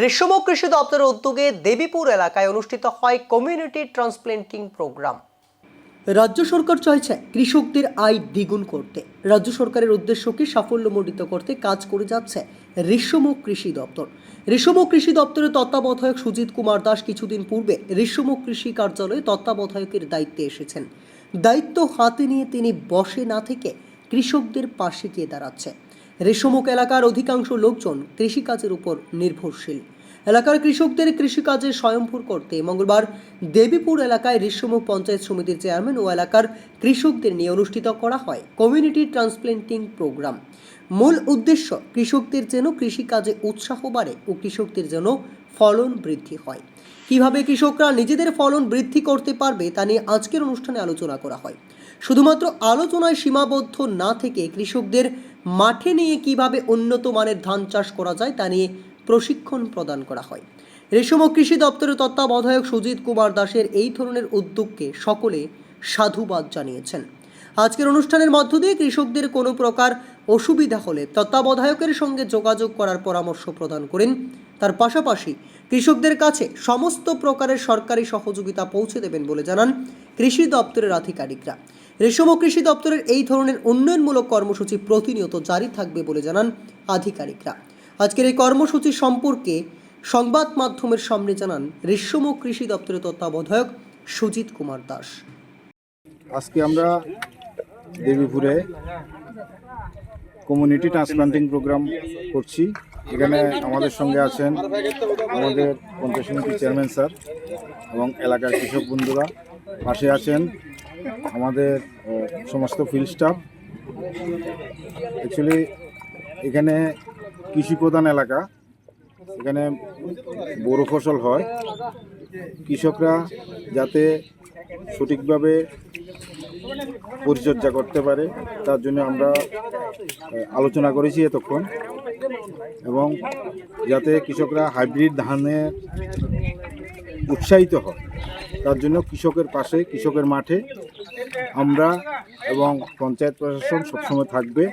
রেশম কৃষি দপ্তরের উদ্যোগে দেবীপুর এলাকায় অনুষ্ঠিত হয় কমিউনিটি ট্রান্সপ্লেন্টিং প্রোগ্রাম। রাজ্য সরকার চাইছে কৃষকদের আয় দ্বিগুণ করতে। রাজ্য সরকারের উদ্দেশ্যকে সাফল্যমণ্ডিত করতে কাজ করে যাচ্ছে রেশম কৃষি দপ্তর। রেশম কৃষি দপ্তরের তত্ত্বাবধায়ক সুজিত কুমার দাস কিছুদিন পূর্বে রেশম কৃষি কার্যালয়ে তত্ত্বাবধায়কের দায়িত্বে এসেছেন। দায়িত্ব হাতে নিয়ে তিনি বসে না থেকে কৃষকদের পাশে গিয়ে দাঁড়াচ্ছে। রেশমুখ এলাকার অধিকাংশ লোকজন কৃষিকাজের উপর নির্ভরশীল। এলাকার কৃষকদের কৃষিকাজে স্বয়ংভূর করতে মঙ্গলবার দেবীপুর এলাকায় রেশমুখ পঞ্চায়েত সমিতির চেয়ারম্যান ও এলাকার কৃষকদের নিয়ে অনুষ্ঠিত করা হয় কমিউনিটি ট্রান্সপ্লেন্টিং প্রোগ্রাম। মূল উদ্দেশ্য, কৃষকদের যেন কৃষিকাজে উৎসাহ বাড়ে ও কৃষকদের যেন ফলন বৃদ্ধি হয়। কীভাবে কৃষকরা নিজেদের ফলন বৃদ্ধি করতে পারবে তা নিয়ে আজকের অনুষ্ঠানে আলোচনা করা হয়। শুধুমাত্র আলোচনায় সীমাবদ্ধ না থেকে কৃষকদের মাঠে নিয়ে কীভাবে উন্নত মানের ধান চাষ করা যায় তা নিয়ে প্রশিক্ষণ প্রদান করা হয়। রেশম ও কৃষি দপ্তরের তত্ত্বাবধায়ক সুজিত কুমার দাসের এই ধরনের উদ্যোগকে সকলে সাধুবাদ জানিয়েছেন। আজকের অনুষ্ঠানের মধ্য দিয়ে কৃষকদের কোনো প্রকার অসুবিধা হলে তত্ত্বাবধায়কের সঙ্গে যোগাযোগ করার পরামর্শ প্রদান করেন। তার পাশাপাশি কৃষকদের কাছে সমস্ত প্রকারের সরকারি সহযোগিতা পৌঁছে দেবেন বলে জানান কৃষি দপ্তরের আধিকারিকরা। রেশম ও কৃষি দপ্তরের এই ধরনের উন্নয়নমূলক কর্মসূচি প্রতিনিয়ত জারি থাকবে বলে জানান আধিকারিকরা। আজকের এই কর্মসূচি সম্পর্কে সংবাদ মাধ্যমের সামনে জানান রেশম কৃষি দপ্তরের তত্ত্বাবধায়ক সুজিত কুমার দাস। আজকে আমরা দেবীপুরে কমিউনিটি ট্রান্সপ্লান্টিং প্রোগ্রাম করছি। এখানে আমাদের সঙ্গে আছেন আমাদের পঞ্চায়েত সমিতির চেয়ারম্যান স্যার এবং এলাকার কৃষক বন্ধুরা। পাশে আছেন আমাদের সমস্ত ফিল্ড স্টাফ অ্যাকচুয়ালি এখানে কৃষি প্রধান এলাকা। এখানে বড় ফসল হয়। কৃষকরা যাতে সঠিকভাবে পরিচর্যা করতে পারে, তার জন্য আমরা আলোচনা করেছি এতক্ষণ। এবং যাতে কৃষকরা হাইব্রিড ধানে উৎসাহিত হয়, তার জন্য কৃষকের পাশে, কৃষকের মাঠে আমরা এবং পঞ্চায়েত প্রশাসন সবসময় থাকবে।